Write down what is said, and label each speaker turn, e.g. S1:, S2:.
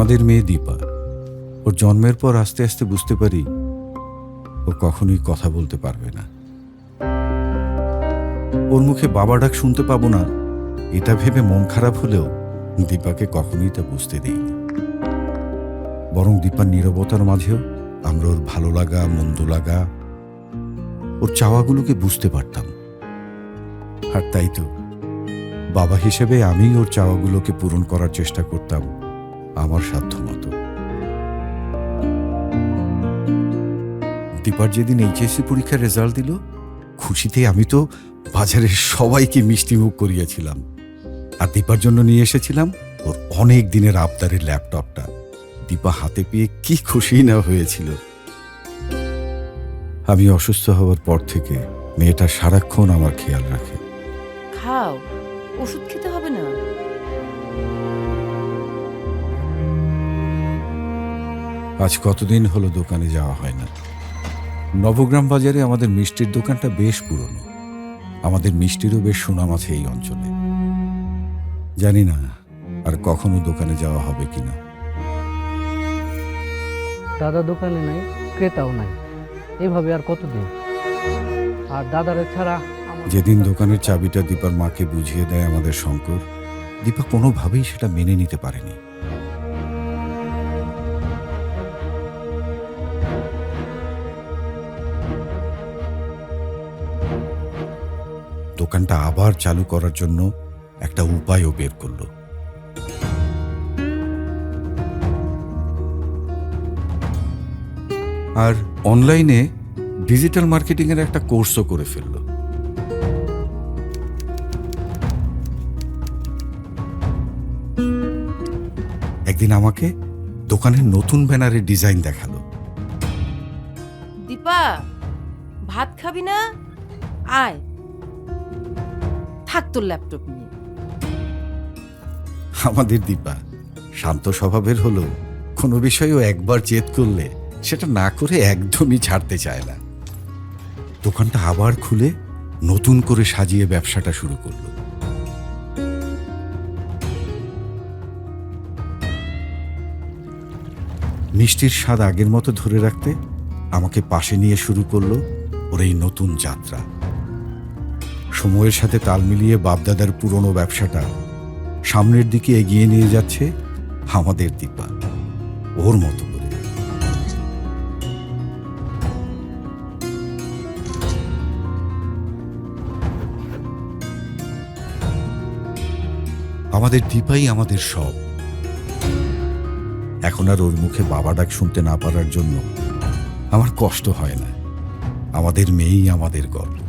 S1: আমাদের মেয়ে দীপা। ওর জন্মের পর আস্তে আস্তে বুঝতে পারি ও কখনোই কথা বলতে পারবে না। ওর মুখে বাবা ডাক শুনতে পাবো না, এটা ভেবে মন খারাপ হলেও দীপাকে কখনোই তা বুঝতে দিইনি। বরং দীপার নীরবতার মাঝেও আমরা ওর ভালো লাগা, মন্দ লাগা, ওর চাওয়াগুলোকে বুঝতে পারতাম। আর তাই তো, বাবা হিসেবে আমি ওর চাওয়াগুলোকে পূরণ করার চেষ্টা করতাম। আমার সাধ্য মতো দীপার যেদিন এইচএসসি পরীক্ষার রেজাল্ট দিল খুশিতে আমি তো বাজারের সবাইকে মিষ্টি মুখ করিয়েছিলাম। আর দীপার জন্য নিয়ে এসেছিলাম ওর অনেক দিনের আবদারের ল্যাপটপটা। দীপা হাতে পেয়ে কি খুশি না হয়েছিল। আমি অসুস্থ হওয়ার পর থেকে মেয়েটা সারাক্ষণ আমার খেয়াল রাখে।
S2: খাও, ওষুধ খেতে হবে না।
S1: আজ কতদিন হলো দোকানে যাওয়া হয় না। নবগ্রাম বাজারে আমাদের মিষ্টির দোকানটা বেশ পুরনো। আমাদের মিষ্টিরও বেশ সুনাম আছে এই অঞ্চলে। জানি না আর কখনো দোকানে যাওয়া হবে কিনা।
S3: দাদা দোকানে নাই ক্রেতাও নাই। এভাবে আর কতদিন? আর দাদারে ছাড়া
S1: যেদিন দোকানের চাবিটা দীপার মাকে বুঝিয়ে দেয় আমাদের শঙ্কর দীপা কোনোভাবেই সেটা মেনে নিতে পারেনি। দোকানটা আবার চালু করার জন্য একটা উপায়ও বের করল। আর অনলাইনে ডিজিটাল মার্কেটিংয়ের একটা কোর্সও করে ফেলল। একদিন আমাকে দোকানের নতুন ব্যানারের ডিজাইন দেখাল।
S2: দীপা, ভাত খাবি না? আয়। থাক তোর ল্যাপটপ নিয়ে।
S1: আমাদের দীপা শান্ত স্বভাবের হলো কোনো বিষয়েও একবার জেদ করলে সেটা না করে একদমই ছাড়তে চায় না। দোকানটা আবার খুলে নতুন করে সাজিয়ে ব্যবসাটা শুরু করল। মিষ্টির স্বাদ আগের মতো ধরে রাখতে আমাকে পাশে নিয়ে শুরু করল ওর এই নতুন যাত্রা। সময়ের সাথে তাল মিলিয়ে বাপদাদার পুরনো ব্যবসাটা সামনের দিকে এগিয়ে নিয়ে যাচ্ছে আমাদের দীপা। ওর মতো করে। আমাদের দীপাই আমাদের সব। এখন আর ওর মুখে বাবা ডাক শুনতে না পারার জন্য আমার কষ্ট হয় না। আমাদের মেয়েই আমাদের গর্ব